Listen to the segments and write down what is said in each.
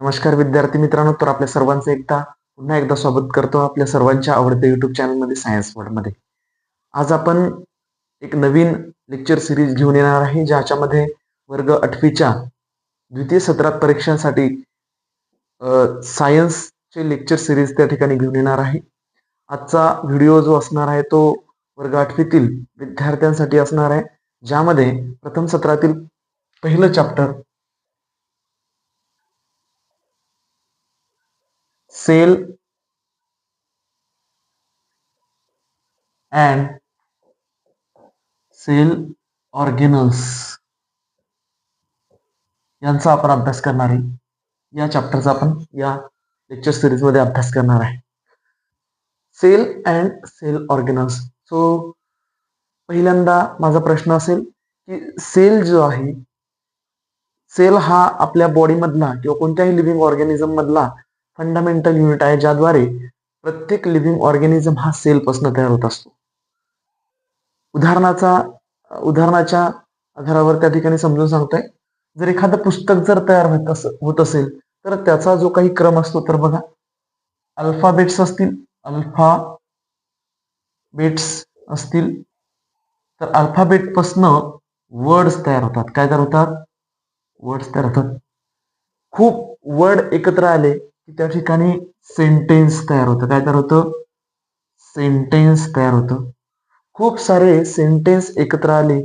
नमस्कार विद्यार्थी मित्रांनो तर आपल्या सर्वांचं एकदा पुन्हा एकदा स्वागत करतो आपल्या सर्वांच्या आवडत्या युट्यूब चॅनलमध्ये सायन्स वर्डमध्ये आज आपण एक नवीन लेक्चर सिरीज घेऊन येणार आहे ज्याच्यामध्ये वर्ग आठवीच्या द्वितीय सत्रात परीक्षांसाठी सायन्सचे लेक्चर सिरीज त्या ठिकाणी घेऊन येणार आहे. आजचा व्हिडिओ जो असणार आहे तो वर्ग आठवीतील विद्यार्थ्यांसाठी असणार आहे ज्यामध्ये प्रथम सत्रातील पहिलं chapter cell and cell organelles. यांचा आपण अभ्यास करणार आहे. या चॅप्टरचा आपण या लेक्चर सिरीजमध्ये अभ्यास करणार आहे. Cell and cell organelles. So पहिल्यांदा माझा प्रश्न असेल की सेल जो आहे सेल हा आपल्या बॉडीमधला किंवा कोणत्याही लिव्हिंग ऑर्गॅनिझम मधला फंडामेंटल युनिट आहे ज्याद्वारे प्रत्येक लिव्हिंग ऑर्गॅनिझम हा सेलपासून तयार होत असतो. उदाहरणाचा उदाहरणाच्या आधारावर त्या ठिकाणी समजून सांगतोय. जर एखादं पुस्तक जर तयार होत अस होत असेल तर त्याचा जो काही क्रम असतो तर बघा. अल्फाबेट्स असतील अल्फा बेट्स असतील तर अल्फाबेटपासनं वर्ड्स तयार होतात. काय तयार होतात? वर्ड्स तयार होतात. खूप वर्ड एकत्र आले की त्या ठिकाणी सेंटेन्स तयार होतं. काय तयार होतं? सेंटेन्स तयार होतं. खूप सारे सेंटेन्स एकत्र आले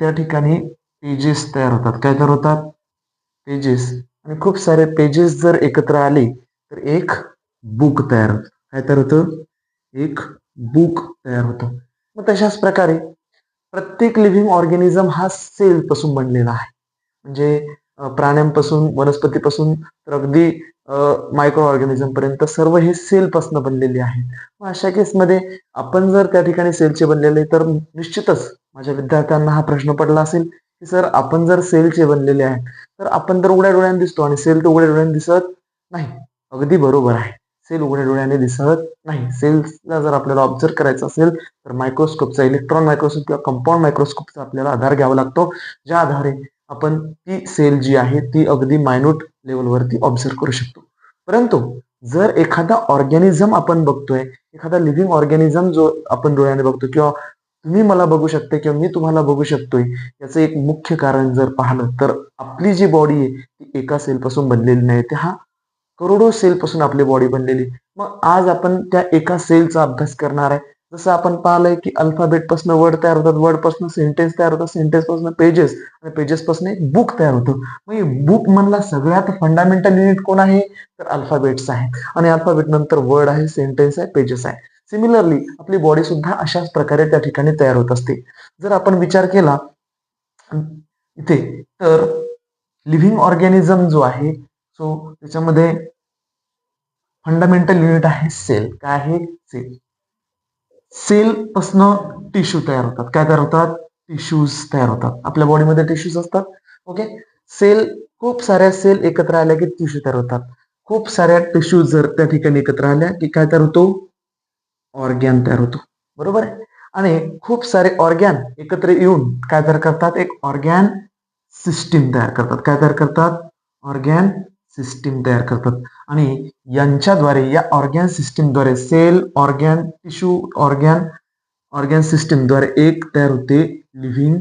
त्या ठिकाणी पेजेस तयार होतात. काय तयार होतात? पेजेस आणि खूप सारे पेजेस जर एकत्र आले तर एक बुक तयार होत. काय तयार होतं? एक बुक तयार होतं. मग तशाच प्रकारे प्रत्येक लिव्हिंग ऑर्गॅनिझम हा सेल पासून बनलेला आहे. म्हणजे प्राण्यांपासून वनस्पतीपासून तर अगदी मायक्रो ऑर्गॅनिझम पर्यंत सर्व हे सेलपासून बनलेले आहेत. मग अशा केसमध्ये आपण जर त्या ठिकाणी सेलचे बनलेले तर निश्चितच माझ्या विद्यार्थ्यांना हा प्रश्न पडला असेल की सर आपण जर सेलचे बनलेले आहेत तर आपण तर उघड्या डोळ्याने दिसतो आणि सेल तर उघड्या डोळ्याने दिसत नाही. अगदी बरोबर आहे. सेल उघड्या डोळ्याने दिसत नाही. सेल्सला जर आपल्याला ऑब्झर्व करायचं असेल तर मायक्रोस्कोपचा इलेक्ट्रॉन मायक्रोस्कोप किंवा कंपाऊंड मायक्रोस्कोपचा आपल्याला आधार घ्यावा लागतो ज्या आधारे आपण ती सेल जी आहे ती अगदी मायन्यूट लेवलवरती ऑब्झर्व करू शकतो. परंतु जर एखादा ऑर्गॅनिझम आपण बघतोय एखादा लिव्हिंग ऑर्गॅनिझम जो आपण डोळ्याने बघतो किंवा तुम्ही मला बघू शकते किंवा मी तुम्हाला बघू शकतोय याचं एक मुख्य कारण जर पाहिलं तर आपली जी बॉडी आहे ती एका सेलपासून बनलेली नाही. ते हा करोडो सेलपासून आपली बॉडी बनलेली. मग आज आपण त्या एका सेलचा अभ्यास करणार आहे जसं आपण पाहिलंय की अल्फाबेटपासून वर्ड तयार होतात वर्डपासून सेंटेन्स तयार होतात सेंटेन्सपासून पेजेस आणि पेजेस पासून एक बुक तयार होतं. मग बुक मधला सगळ्यात फंडामेंटल युनिट कोण आहे? तर अल्फाबेट्स आहे. आणि अल्फाबेट नंतर वर्ड आहे सेंटेन्स आहे पेजेस आहे. सिमिलरली आपली बॉडी सुद्धा अशाच प्रकारे त्या ठिकाणी तयार होत असते. जर आपण विचार केला इथे तर लिव्हिंग ऑर्गॅनिझम जो आहे सो त्याच्यामध्ये फंडामेंटल युनिट आहे सेल काय आहे? सेल सेलपासनं टिश्यू तयार होतात. काय तयार होतात? टिश्यूज तयार होतात. आपल्या बॉडीमध्ये टिश्यूज असतात. ओके सेल खूप साऱ्या सेल एकत्र आल्या की टिश्यू तयार होतात. खूप साऱ्या टिश्यू जर त्या ठिकाणी एकत्र आल्या की काय तयार होतो? ऑर्गॅन तयार होतो. बरोबर आहे? आणि खूप सारे ऑर्गॅन एकत्र येऊन काय तयार करतात? एक ऑर्गॅन सिस्टीम तयार करतात. काय तयार करतात? ऑर्गॅन सिस्टीम तयार करतात. आणि यांच्याद्वारे या organ सिस्टीमद्वारे cell organ tissue organ organ सिस्टीमद्वारे एक तयार होते लिव्हिंग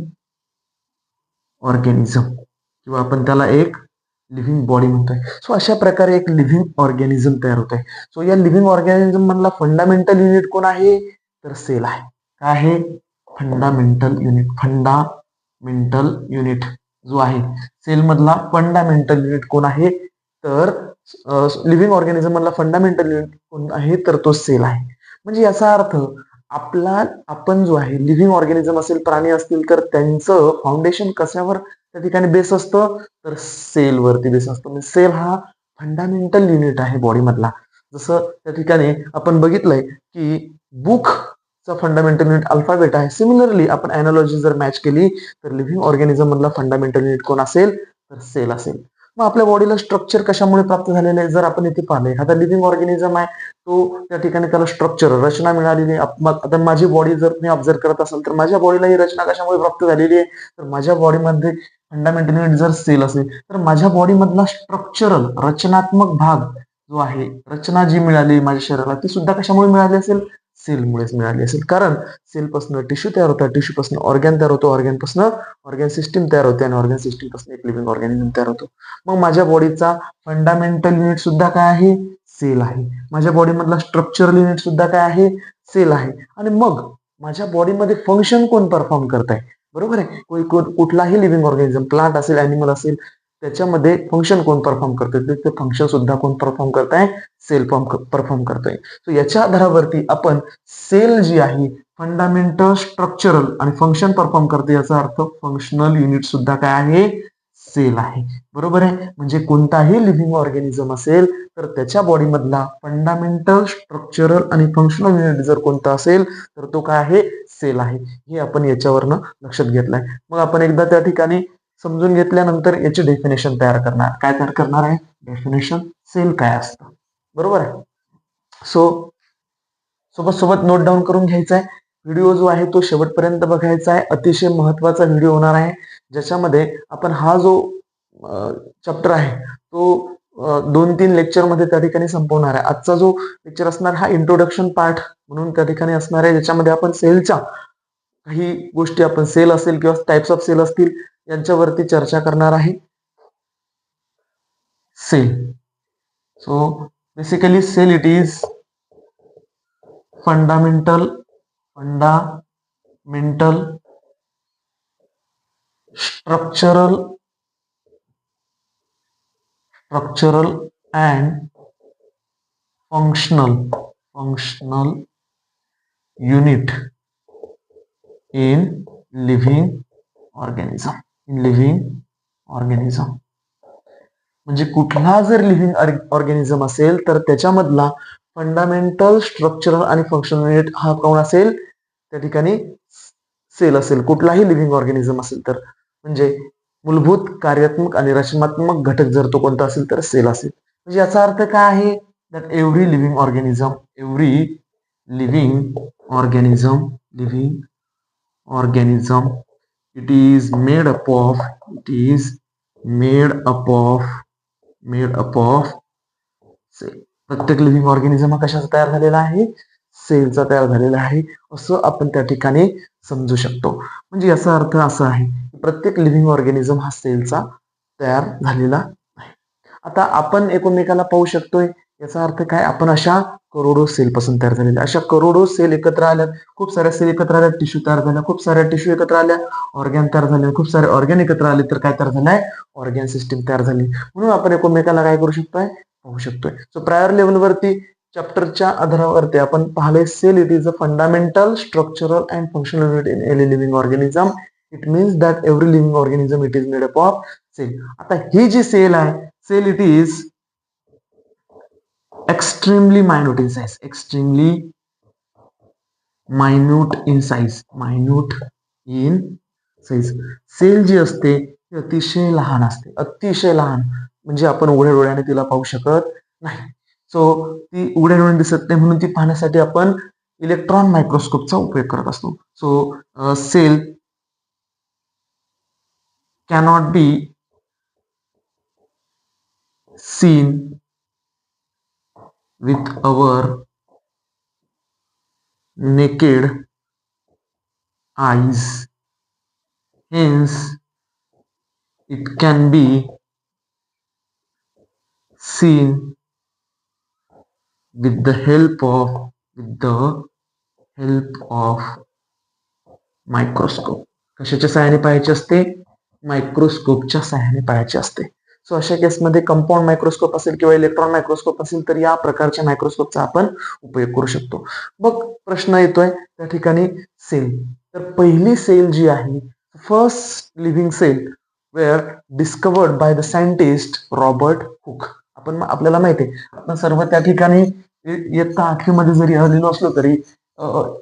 ऑर्गॅनिझम. किंवा आपण त्याला एक लिव्हिंग बॉडी म्हणतोय. सो अशा प्रकारे एक लिव्हिंग ऑर्गॅनिझम तयार होत आहे सो या लिव्हिंग ऑर्गॅनिझम मधला फंडामेंटल युनिट कोण आहे? तर सेल आहे. काय आहे? Fundamental unit. फंडामेंटल युनिट जो आहे सेल मधला फंडामेंटल युनिट कोण आहे? तर लिव्हिंग ऑर्गॅनिझम मधला फंडामेंटल युनिट कोण आहे तर तो सेल आहे. म्हणजे याचा अर्थ आपला आपण जो आहे लिव्हिंग ऑर्गॅनिझम असेल प्राणी असतील तर त्यांचं फाउंडेशन कशावर त्या ठिकाणी बेस असतं? तर सेलवरती बेस असतो. म्हणजे सेल हा फंडामेंटल युनिट आहे बॉडीमधला जसं त्या ठिकाणी आपण बघितलंय की बुक चा फंडामेंटल युनिट अल्फाबेट आहे. सिमिलरली आपण अॅनॉलॉजी जर मॅच केली तर लिव्हिंग ऑर्गॅनिझम मधला फंडामेंटल युनिट कोण असेल? तर सेल असेल. मग आपल्या बॉडीला स्ट्रक्चर कशामुळे प्राप्त झालेलं आहे? जर आपण इथे पाहिले आता लिव्हिंग ऑर्गॅनिझम आहे तो त्या ठिकाणी त्याला स्ट्रक्चर रचना मिळालेली आहे. आता माझी बॉडी जर मी ऑब्झर्व करत असेल तर माझ्या बॉडीला ही रचना कशामुळे प्राप्त झालेली आहे? तर माझ्या बॉडीमध्ये फंडामेंटली जर सेल असेल तर माझ्या बॉडीमधला स्ट्रक्चरल रचनात्मक भाग जो आहे रचना जी मिळाली माझ्या शरीराला ती सुद्धा कशामुळे मिळाली असेल? सेलमुळेच मिळाली असेल. कारण सेलपासून टिश्यू तयार होतात टिश्यूपासून ऑर्गॅन तयार होतो ऑर्गॅनपासून ऑर्गॅन सिस्टीम तयार होते आणि ऑर्गॅन सिस्टीमपासून एक लिव्हिंग ऑर्गॅनिझम तयार होतो. मग माझ्या बॉडीचा फंडामेंटल युनिट सुद्धा काय आहे? सेल आहे. माझ्या बॉडीमधला स्ट्रक्चरल युनिट सुद्धा काय आहे? सेल आहे. आणि मग माझ्या बॉडीमध्ये फंक्शन कोण परफॉर्म करत आहे? बरोबर आहे कुठलाही लिव्हिंग ऑर्गॅनिझम प्लांट असेल अॅनिमल असेल त्याच्यामध्ये फंक्शन कोण परफॉर्म करतोय? ते फंक्शन सुद्धा कोण परफॉर्म करताय? सेल फॉर्म परफॉर्म करतोय. सो याच्या आधारावरती आपण सेल जी आहे फंडामेंटल स्ट्रक्चरल आणि फंक्शन परफॉर्म करते याचा अर्थ फंक्शनल युनिट सुद्धा काय आहे? सेल आहे. बरोबर आहे? म्हणजे कोणताही लिव्हिंग ऑर्गॅनिझम असेल तर त्याच्या बॉडीमधला फंडामेंटल स्ट्रक्चरल आणि फंक्शनल युनिट जर कोणता असेल तर तो काय आहे? सेल आहे. हे आपण याच्यावरनं लक्षात घेतलंय. मग आपण एकदा त्या ठिकाणी समजून घेतल्यानंतर याची डेफिनेशन तयार करणार. काय तयार करणार आहे? डेफिनेशन सेल काय असतं? बरोबर आहे? सो सोबत सोबत नोट डाऊन करून घ्यायचा आहे व्हिडिओ जो आहे तो शेवटपर्यंत बघायचा आहे. अतिशय महत्त्वाचा व्हिडिओ होणार आहे. ज्याच्यामध्ये आपण हा जो चॅप्टर आहे तो दोन तीन लेक्चरमध्ये त्या ठिकाणी संपवणार आहे. आजचा जो लेक्चर असणार हा इंट्रोडक्शन पार्ट म्हणून त्या ठिकाणी असणार आहे. ज्याच्यामध्ये आपण सेलच्या काही गोष्टी आपण सेल असेल किंवा टाइप्स ऑफ सेल असतील यांच्यावरती चर्चा करणार आहे. Cell so basically cell it is fundamental fundamental structural structural and functional functional unit in living organism in living organism. म्हणजे कुठला जर लिव्हिंग ऑर्गॅनिझम असेल तर त्याच्यामधला फंडामेंटल स्ट्रक्चरल आणि फंक्शनल युनिट हा कोण असेल? त्या ठिकाणी सेल असेल. कुठलाही लिव्हिंग ऑर्गॅनिझम असेल तर. म्हणजे मूलभूत कार्यात्मक आणि रचनात्मक घटक जर तो कोणता असेल तर सेल असेल. म्हणजे याचा अर्थ काय आहे? That every living organism every living organism living organism it is made up of it is made up of made up of cell प्रत्येक लिव्हिंग ऑर्गॅनिझम हा कशाचा तयार झालेला आहे? सेलचा तयार झालेला आहे. असं आपण त्या ठिकाणी समजू शकतो. म्हणजे याचा अर्थ असा आहे प्रत्येक लिव्हिंग ऑर्गॅनिझम हा सेलचा तयार झालेला आहे आता आपण एकमेकाला पाहू शकतोय. याचा अर्थ काय? आपण अशा करोडो सेल पासून तयार झालेल्या अशा करोडो सेल एकत्र आल्यात. खूप साऱ्या सेल एकत्र आल्या टिश्यू तयार झाल्या. खूप साऱ्या टिश्यू एकत्र आल्या. ऑर्गॅन तयार झाले. खूप सारे ऑर्गॅन एकत्र आले तर काय तयार झालंय? ऑर्गॅन सिस्टीम तयार झाली. म्हणून आपण एकमेकाला काय करू शकतोय? पाहू शकतोय. सो प्रायर लेवलवरती चॅप्टरच्या आधारावरती आपण पाहिले cell it is a fundamental structural and functional unit in all living organism it means that every living organism it is made up of cell आता ही जी सेल आहे cell it is extremely minute in size extremely minute in size minute in size cell जी असते ती अतिशय लहान असते. अतिशय लहान. म्हणजे आपण उघड्या डोळ्याने तिला पाहू शकत नाही. सो ती उघड्या डोळ्याने दिसत नाही म्हणून ती पाहण्यासाठी आपण इलेक्ट्रॉन मायक्रोस्कोपचा उपयोग करत असतो. So cell cannot be seen with our naked eyes. Hence, it can be seen with the help of with the help of microscope कशाच्या सहाय्याने पाहायचे असते मायक्रोस्कोपच्या सहाय्याने पाहायचे असते सो अशा केसमध्ये कंपाऊंड मायक्रोस्कोप असेल किंवा इलेक्ट्रॉन मायक्रोस्कोप असेल तर या प्रकारच्या मायक्रोस्कोपचा आपण उपयोग करू शकतो. मग प्रश्न येतोय त्या ठिकाणी सेल तर पहिली सेल जी आहे first living cell were discovered by the scientist Robert Hooke आपण आपल्याला माहिती आहे आपण सर्व त्या ठिकाणी इयत्ता आठवीमध्ये जरी आलेलो असलो तरी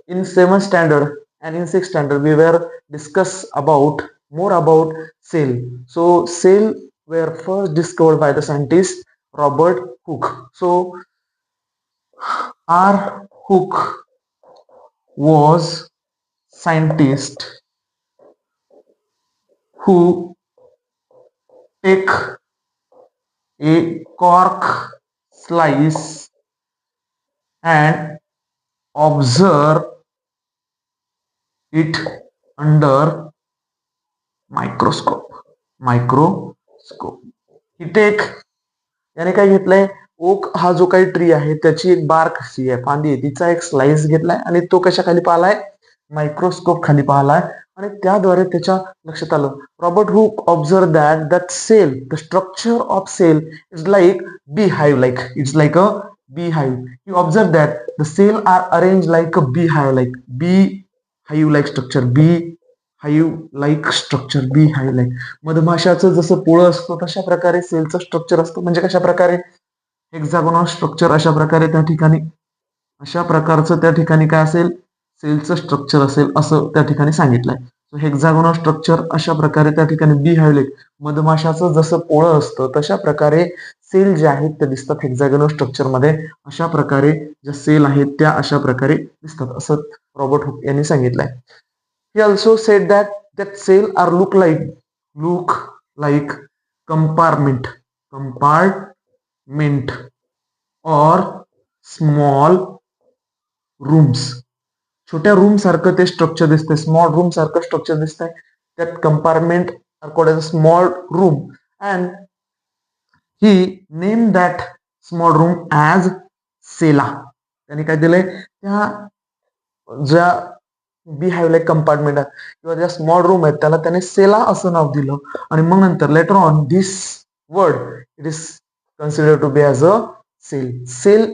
in seven standard and in six standard we were discuss about more about cell so cell were first discovered by the scientist Robert Hooke. So, R. Hooke was scientist who take a cork slice and observe it under microscope micro scope ही टेक याने काय घेतलंय? Okay हा जो काही tree आहे त्याची एक बार अशी आहे फांदी आहे. तिचा एक स्लाइस घेतलाय आणि तो कशा खाली पाहिलाय? मायक्रोस्कोप खाली पाहिलाय. आणि त्याद्वारे त्याच्या लक्षात आलं. Robert Hooke observe that that cell the structure of cell is like bee hive like it's like a bee hive you observe that the cell are arrange like a bee hive like bee hive like structure bee hive like structure bee hive like मधमाशाचं जसं पोळं असतं तशा प्रकारे सेलचं structure असतं. म्हणजे कशा प्रकारे? एक्झागोनल structure अशा प्रकारे त्या ठिकाणी अशा प्रकारचं त्या ठिकाणी काय असेल? सेलचं स्ट्रक्चर असेल असं त्या ठिकाणी सांगितलंय. सो हेक्झागोनल स्ट्रक्चर अशा प्रकारे त्या ठिकाणी बी हायलेट मधमाशाचं जसं पोळं असतं तशा प्रकारे सेल जे आहेत ते दिसतात. हेक्झागोनल स्ट्रक्चरमध्ये अशा प्रकारे ज्या सेल आहेत त्या अशा प्रकारे दिसतात. असं रॉबर्ट हुक यांनी सांगितलंय. He also said that that cell are look like look like compartment compartment or small rooms छोट्या रूम सारखं ते स्ट्रक्चर दिसतंय. स्मॉल रूम सारखं स्ट्रक्चर दिसतंय. त्यात compartment are called as a small room and he name that small room as cella त्यांनी काय दिलंय? त्या ज्या बी हॅव लाईक कंपार्टमेंट किंवा ज्या स्मॉल रूम आहेत त्याला त्याने सेला असं नाव दिलं. आणि मग नंतर later on this word it is consider to be as a cell cell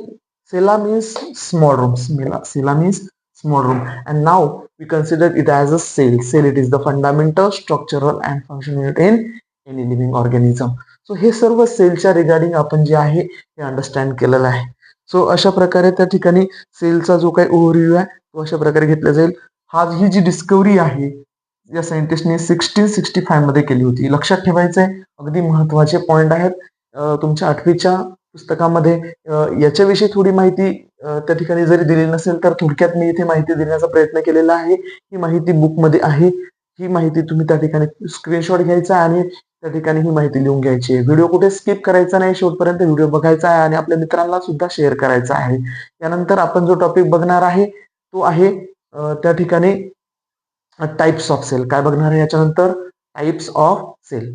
cella means small room cella means small room. And now we consider it as a cell. Cell it is the fundamental structural and functional unit in any living organism. So हे सर्व सेलच्या regarding आपण जे आहे हे understand केलेलं आहे. So अशा प्रकारे त्या ठिकाणी सेलचा जो काही ओव्हरव्ह्यू आहे तो अशा प्रकारे घेतला जाईल. हा ही जी डिस्कवरी आहे या सायंटिस्टने सिक्स्टीन सिक्स्टी फायमध्ये केली होती. लक्षात ठेवायचं आहे अगदी महत्त्वाचे पॉइंट आहेत. तुमच्या आठवीच्या पुस्तकामध्ये याच्याविषयी थोडी माहिती त्या ठिकाणी जरी दिली नसेल तर थोडक्यात मी इथे माहिती देण्याचा प्रयत्न केलेला आहे. ही माहिती बुकमध्ये आहे. ही माहिती तुम्ही त्या ठिकाणी स्क्रीनशॉट घ्यायचा आणि त्या ठिकाणी ही माहिती लिहून घ्यायची आहे. व्हिडिओ कुठे स्किप करायचा नाही शेवटपर्यंत व्हिडिओ बघायचा आहे आणि आपल्या मित्रांना सुद्धा शेअर करायचा आहे. त्यानंतर आपण जो टॉपिक बघणार आहे तो आहे त्या ठिकाणी टाइप्स ऑफ सेल काय बघणार आहे याच्यानंतर? टाइप्स ऑफ सेल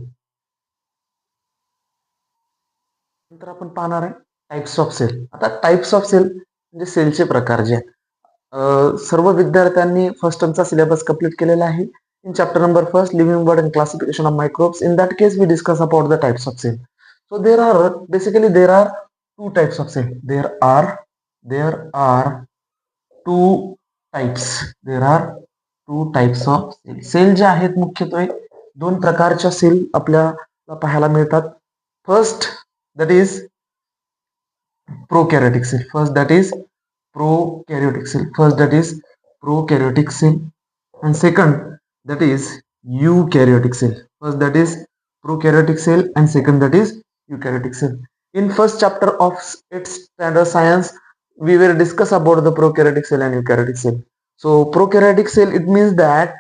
नंतर आपण पाहणार आहे टाइप्स ऑफ सेल आता टाइप्स ऑफ सेल म्हणजे सेलचे प्रकार जे आहेत. सर्व विद्यार्थ्यांनी फर्स्ट टर्मचा सिलेबस कंप्लीट केलेला आहे. In chapter number first living word and classification of microbes in that case we discuss about the types of cell so there are basically there are two types of cell there are there are two types there are two types of cell cell जे आहेत मुख्यत्वे दोन प्रकारच्या cell आपल्याला पाहायला मिळतात. First that is prokaryotic cell first that is prokaryotic cell first that is prokaryotic cell and second that is eukaryotic cell first that is prokaryotic cell and second that is eukaryotics cell in first chapter of its standard science we will discuss about the prokaryotic cell and eukaryotic cell so prokaryotic cell it means that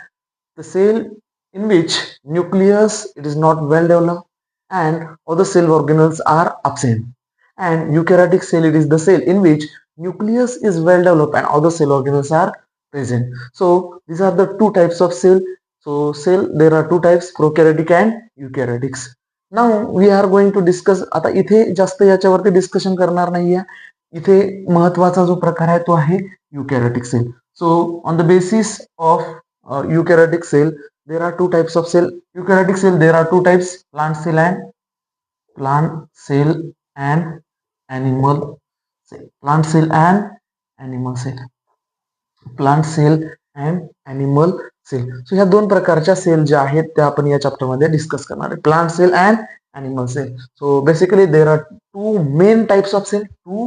the cell in which nucleus it is not well developed and other cell organelles are absent. And eukaryotic cell it is the cell in which nucleus is well developed and other cell organelles are present. So these are the two types of cell. So cell there are two types prokaryotic and eukaryotics. Now we are going to discuss आता इथे जास्त याच्यावरती discussion करणार नाहीये इथे महत्त्वाचा जो प्रकार आहे तो आहे eukaryotic cell so on the basis of eukaryotic cell there are two types of cell eukaryotic cell there are two types plant cell and plant cell and animal cell plant cell and animal cell plant cell and animal cell so ह्या दोन प्रकारच्या sale ज्या आहेत त्या आपण या चॅप्टरमध्ये discuss करणार आहे. Plant cell and animal cell so basically there are two main types of cell two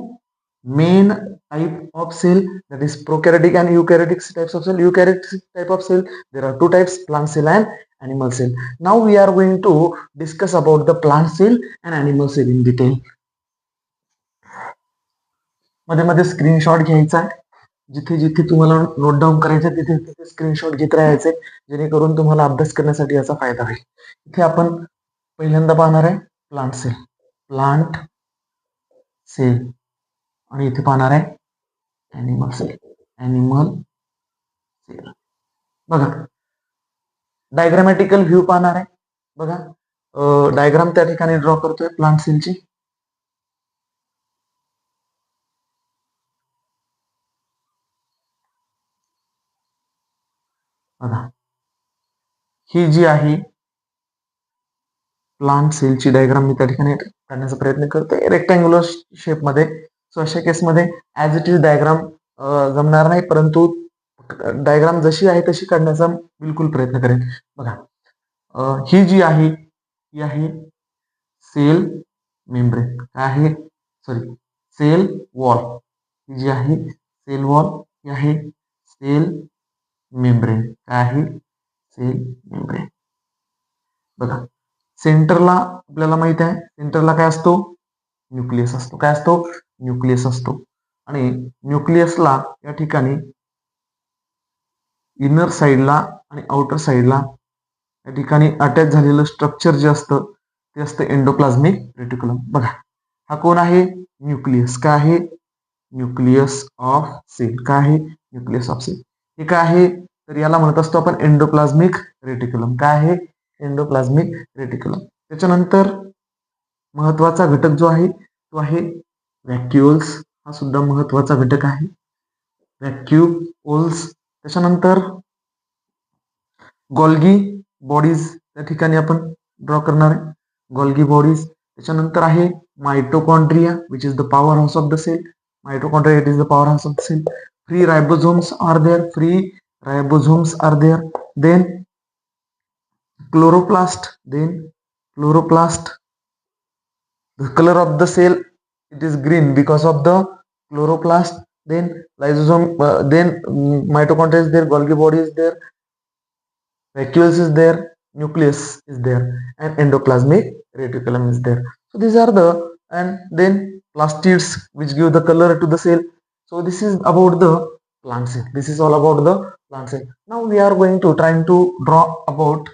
main type of cell that is prokaryotic and eukaryotic types of cell eukaryotic type of cell there are two types plant cell and animal cell now we are going to discuss about the plant cell and animal cell in detail मध्ये मध्ये screenshot घ्यायचा आहे जिथे जिथे तुम्हाला note down करायचं तिथे तिथे स्क्रीनशॉट घेत राहायचे जेणेकरून तुम्हाला अभ्यास करण्यासाठी याचा फायदा होईल इथे आपण पहिल्यांदा पाहणार आहे प्लांट सेल प्लांट सेल आणि इथे पाहणार आहे ॲनिमल सेल ॲनिमल सेल बघा. डायग्रामॅटिकल व्ह्यू पाहणार आहे. बघा. डायग्राम त्या ठिकाणी ड्रॉ करतोय प्लांट सेलची बघा. ही जी आहे प्लांट सेलची डायग्राम मी त्या ठिकाणी काढण्याचा प्रयत्न करतोय रेक्टँग्युलर शेपमध्ये सो अशा केसमध्ये ॲज इट इज डायग्राम जमणार नाही परंतु डायग्राम जशी आहे तशी काढण्याचा बिलकुल प्रयत्न करेन. बघा ही जी आहे ही आहे सेल मेम्ब्रेन काय आहे? सॉरी सेल वॉल ही जी आहे सेल वॉल ही आहे सेल मेम्ब्रेन काय आहे? सेल मेम्ब्रेन बघा सेंटरला आपल्याला माहीत आहे सेंटरला काय असतो? न्यूक्लियस असतो. काय असतो? न्यूक्लियस असतो. आणि न्यूक्लियसला या ठिकाणी इनर साईडला आणि आउटर साईडला या ठिकाणी अटॅच झालेलं स्ट्रक्चर जे असतं ते असतं एंडोप्लाझमिक रेटिक्युलम बघा हा कोण आहे? न्यूक्लियस. काय आहे? Nucleus of cell. काय आहे? Nucleus of cell. हे काय आहे? तर याला म्हणत असतो आपण एंडोप्लाझमिक रेटिक्युलम काय आहे? एंडोप्लाझमिक रेटिक्युलम त्याच्यानंतर महत्त्वाचा घटक जो आहे तो आहे व्हॅक्युअल्स हा सुद्धा महत्त्वाचा घटक आहे. व्हॅक्युओल्स त्याच्यानंतर गॉल्गी बॉडीज त्या ठिकाणी आपण ड्रॉ करणार आहे. गॉल्गी बॉडीज त्याच्यानंतर आहे mitochondria which is the power house of the cell mitochondria it is the power house of the cell free ribosomes are there free ribosomes are there then chloroplast then chloroplast the color of the cell it is green because of the chloroplast then lysosome uh, then mm, mitochondria is there golgi body is there vacuoles is there nucleus is there and endoplasmic reticulum is there. So these are the and then plastids which give the color to the cell. So this is about the plant cell. This is all about the plant cell. Now we are going to trying to draw about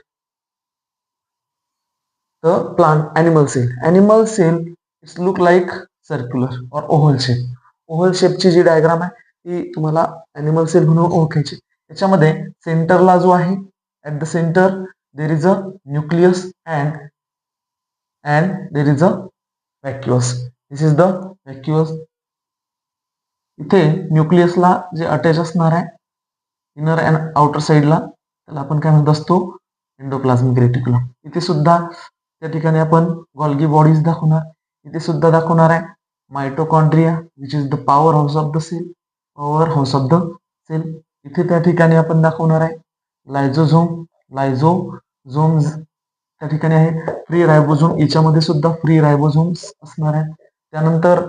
the plant animal cell animal cell it's look like circular or oval shape. Oval shape ची जी diagram आहे ती तुम्हाला animal sale म्हणून ओळखायची. त्याच्यामध्ये सेंटरला जो आहे at the centre there is a nucleus and and there is a vacuole this is the vacuole इथे न्यूक्लियसला जे अटॅच असणार आहे इनर अँड आउटर साईडला त्याला आपण काय म्हणत असतो? एंडोप्लाझमिक रेटिक्युलम इथे सुद्धा त्या ठिकाणी आपण गॉल्गी बॉडीज दाखवणार. इथे सुद्धा दाखवणार आहे. Mitochondria which is the power house of the cell power house of the cell इथे त्या ठिकाणी आपण दाखवणार आहे. लायझोझोम लायझोझोम्स त्या ठिकाणी आहे. फ्री रायबोझोम याच्यामध्ये सुद्धा फ्री रायबोझोम्स असणार आहेत. त्यानंतर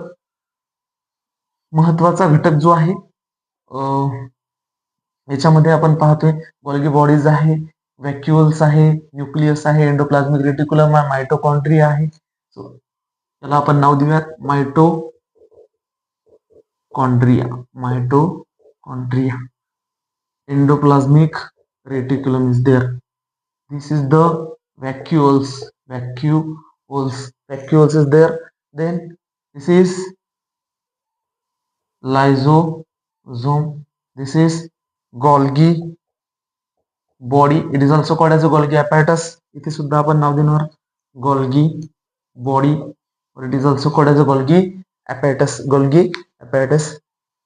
महत्त्वाचा घटक जो आहे याच्यामध्ये आपण पाहतोय गॉल्गी बॉडीज आहे. व्हॅक्युअल्स आहे न्यूक्लियस आहे एंडोप्लाझमिक रेटिक्युलम आहे मायटोकॉन्ट्रिया आहे. So, त्याला आपण नाव देऊयात mitochondria mitochondria endoplasmic reticulum is there this is the vacuoles vacuoles vacuoles is there. Then this is lysosome. This is golgi body it is also called as a Golgi apparatus इथे सुद्धा आपण नाव देणार. Golgi body it is also called as a Golgi apparatus Golgi apparatus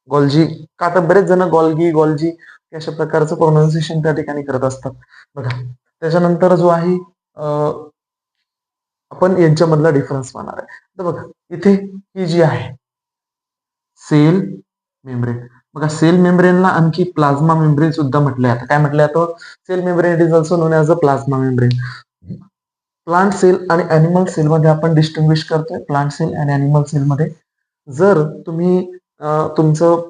Golgi का तर बरेच जण Golgi Golgi अशा प्रकारचं प्रोनाऊन्सिएशन त्या ठिकाणी करत असतात. बघा त्याच्यानंतर जो आहे आपण यांच्यामधला डिफरन्स पाहणार आहे. तर बघा इथे ही जी आहे सेल मेम्ब्रेन बघा सेल मेम्ब्रेनला आणखी प्लाझ्मा मेम्ब्रेन सुद्धा म्हटलं आता काय म्हटलं जातं cell membrane it is also known as a plasma membrane plant cell आणि अॅनिमल सेलमध्ये आपण डिस्टिंग्विश करतोय. प्लांट सेल आणि अॅनिमल सेलमध्ये जर तुम्ही तुमचं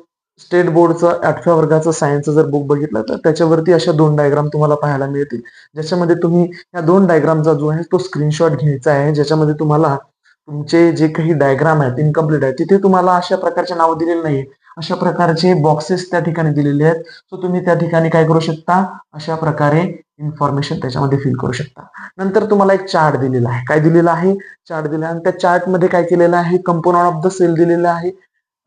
स्टेट बोर्डचं आठव्या वर्गाचं सायन्सचं जर बुक बघितलं तर त्याच्यावरती अशा दोन डायग्राम तुम्हाला पाहायला मिळतील. ज्याच्यामध्ये तुम्ही या दोन डायग्रामचा जो आहे तो स्क्रीनशॉट घ्यायचा आहे. ज्याच्यामध्ये तुम्हाला तुमचे जे काही डायग्राम आहेत इनकम्प्लीट आहेत तिथे तुम्हाला अशा प्रकारचे नाव दिलेले नाही अशा प्रकारचे बॉक्सेस त्या ठिकाणी दिलेले आहेत. सो तुम्ही त्या ठिकाणी काय करू शकता? अशा प्रकारे इन्फॉर्मेशन त्याच्यामध्ये फिल करू शकता. नंतर तुम्हाला एक चार्ट दिलेला आहे. काय दिलेला आहे? चार्ट दिला आहे. आणि त्या चार्टमध्ये काय केलेलं आहे? कंपोनंट ऑफ द सेल दिलेलं आहे.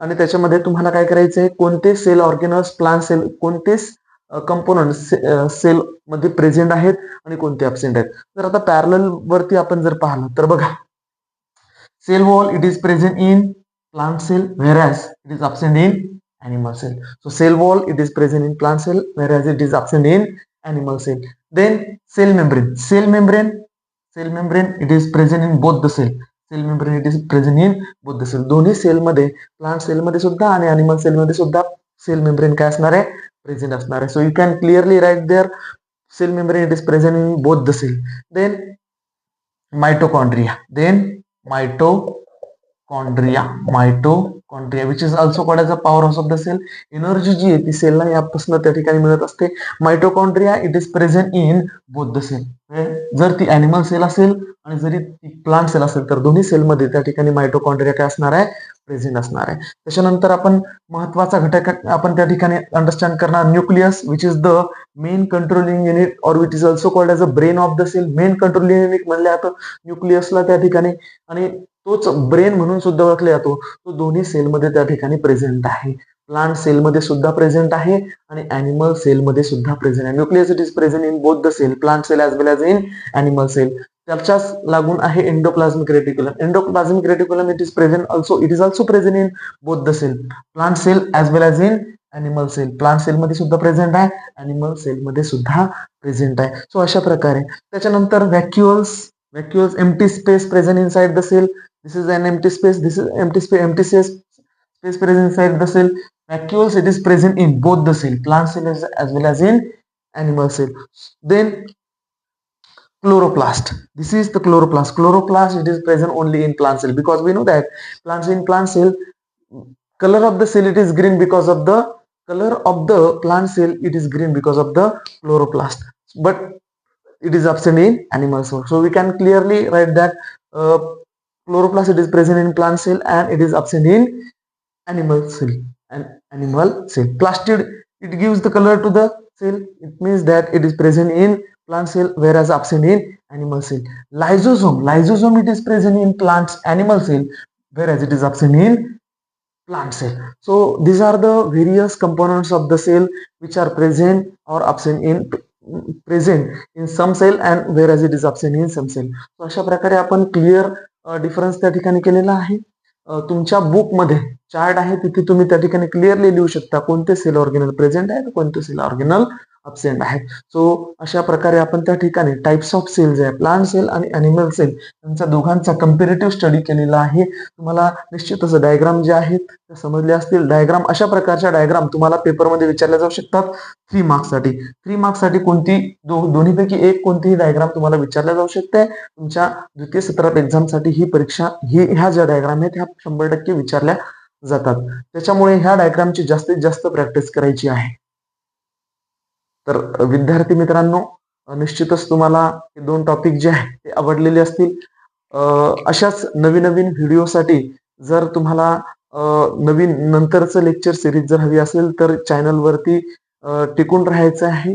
आणि त्याच्यामध्ये तुम्हाला काय करायचं आहे? कोणते सेल ऑर्गेनल्स प्लान सेल कोणते कंपोनंट सेल मध्ये प्रेझेंट आहेत आणि कोणते अबसेंट आहेत? तर आता पॅरल वरती आपण जर पाहिलं तर बघा. Cell wall it is present in plant cell whereas it is absent in animal cell so cell wall it is present in plant cell whereas it is absent in animal cell then cell membrane cell membrane cell membrane it is present in both the cell cell membrane it is present in both the cell दोन्ही sale मध्ये plant sale मध्ये सुद्धा आणि animal sale मध्ये सुद्धा sale membrane काय असणार आहे प्रेझेंट असणार आहे so you can clearly write there cell membrane it is present in both the cell then mitochondria then mito mitochondria mitochondria which is also called as a power house of the cell energy जी आहे ती सेलला यापासून त्या ठिकाणी मिळत असते. Mitochondria it is present in both the cell जर ती अॅनिमल सेल असेल आणि जरी ती प्लांट सेल असेल तर दोन्ही सेलमध्ये त्या ठिकाणी मायटोकॉन्ड्रिया काय असणार आहे? प्रेझेंट असणार आहे. त्याच्यानंतर आपण महत्त्वाचा घटक आपण त्या ठिकाणी अंडरस्टँड करणार nucleus which is the main controlling unit or which is also called as a brain of the cell main controlling unit म्हणल्या जातं न्यूक्लियसला त्या ठिकाणी. आणि तोच ब्रेन म्हणून सुद्धा ओळखला जातो. तो दोन्ही सेलमध्ये त्या ठिकाणी प्रेझेंट आहे. प्लांट सेलमध्ये सुद्धा प्रेझेंट आहे आणि अॅनिमल सेलमध्ये सुद्धा प्रेझेंट आहे. Nucleus it is present in both the cell plant cell as well as in animal cell त्याच्याच लागून आहे endoplasmic reticulum endoplasmic reticulum it is present also it is also present in both the cell plant cell as well as in animal cell plant सेलमध्ये सुद्धा present आहे animal सेलमध्ये सुद्धा present आहे. So अशा प्रकारे. त्याच्यानंतर vacuoles vacuoles empty space present inside the cell. This is an empty space. This is empty space empty space space present inside the cell. Vacuoles it is present in both the cell plant cell as well as in animal cell. Then chloroplast. This is the chloroplast. Chloroplast it is present only in plant cell because we know that plants in plant cell color of the cell it is green because of the color of the plant cell it is green because of the chloroplast. But it is absent in animal cell. So we can clearly write that uh, chloroplast is present in plant cell and it is absent in animal cell and animal cell. Plastid it gives the color to the cell. It means that it is present in plant cell whereas absent in animal cell. Lysosome lysosome it is present in plants animal cell whereas it is absent in plant cell. So these are the various components of the cell which are present or absent in present in some cell and whereas it is absent in some cell अशा प्रकारे आपण clear difference त्या ठिकाणी केलेला आहे. तुमच्या बुकमध्ये chart आहे तिथे तुम्ही त्या ठिकाणी क्लिअरली लिहू शकता कोणते सेल ऑर्गेनल प्रेझेंट आहेत कोणते सेल ऑर्गेनल अबसेंट आहेत सो अशा प्रकारे आपण त्या ठिकाणी टाइप्स ऑफ सेल जे आहे प्लांट सेल आणि अॅनिमल सेल यांचा दोघांचा कम्पेरेटिव्ह स्टडी केलेला आहे. तुम्हाला निश्चितच डायग्राम जे आहेत त्या समजले असतील. डायग्राम अशा प्रकारच्या डायग्राम तुम्हाला पेपरमध्ये विचारल्या जाऊ शकतात थ्री मार्क्ससाठी थ्री मार्क्ससाठी कोणती दो दोन्हीपैकी एक कोणतीही डायग्राम तुम्हाला विचारल्या जाऊ शकते. तुमच्या द्वितीय सत्रात एक्झामसाठी ही परीक्षा ही ह्या ज्या डायग्राम आहेत ह्या शंभर टक्के विचारल्या जातात. त्याच्यामुळे ह्या डायग्रामची जास्तीत जास्त प्रॅक्टिस करायची आहे. तर विद्यार्थी मित्रांनो निश्चितच तुम्हाला हे दोन टॉपिक जे आहेत ते आवडलेले असतील. अशाच नवीन नवीन व्हिडिओसाठी जर तुम्हाला नवीन नंतरचं लेक्चर सिरीज जर हवी असेल तर चॅनलवरती टिकून राहायचं आहे.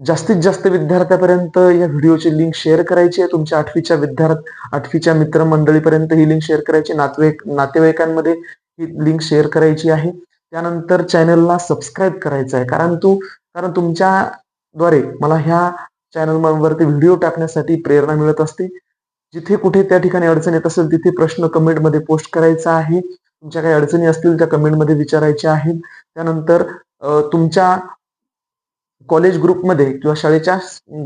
जास्तीत जास्त विद्यार्थ्यापर्यंत या व्हिडिओची लिंक शेअर करायची आहे. तुमच्या आठवीच्या विद्यार्थी आठवीच्या मित्रमंडळीपर्यंत ही लिंक शेअर करायची. नातेवाईक नातेवाईकांमध्ये ही लिंक शेअर करायची आहे. त्यानंतर चॅनलला सबस्क्राईब करायचं आहे. कारण तू कारण तुमच्याद्वारे मला ह्या चॅनलवरती व्हिडिओ टाकण्यासाठी प्रेरणा मिळत असते. जिथे कुठे त्या ठिकाणी अडचण येत असेल तिथे प्रश्न कमेंटमध्ये पोस्ट करायचा आहे. तुमच्या काही अडचणी असतील त्या कमेंटमध्ये विचारायच्या आहेत. त्यानंतर तुमच्या कॉलेज ग्रुपमध्ये किंवा शाळेच्या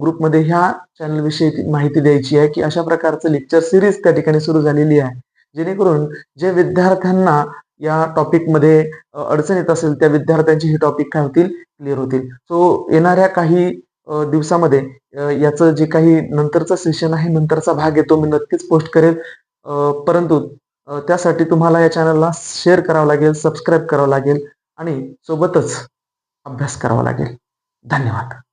ग्रुपमध्ये ह्या चॅनल विषयी माहिती द्यायची आहे की अशा प्रकारचं लेक्चर सिरीज त्या ठिकाणी सुरू झालेली आहे. जेणेकरून जे विद्यार्थ्यांना या टॉपिकमध्ये अडचण येत असेल त्या विद्यार्थ्यांचे हे टॉपिक काय होतील? क्लिअर होतील. सो येणाऱ्या काही दिवसामध्ये याचं जे काही नंतरचं सेशन आहे नंतरचा भाग येतो मी नक्कीच पोस्ट करेल. परंतु त्यासाठी तुम्हाला या चॅनलला शेअर करावं लागेल सबस्क्राईब करावं लागेल आणि सोबतच अभ्यास करावा लागेल. धन्यवाद.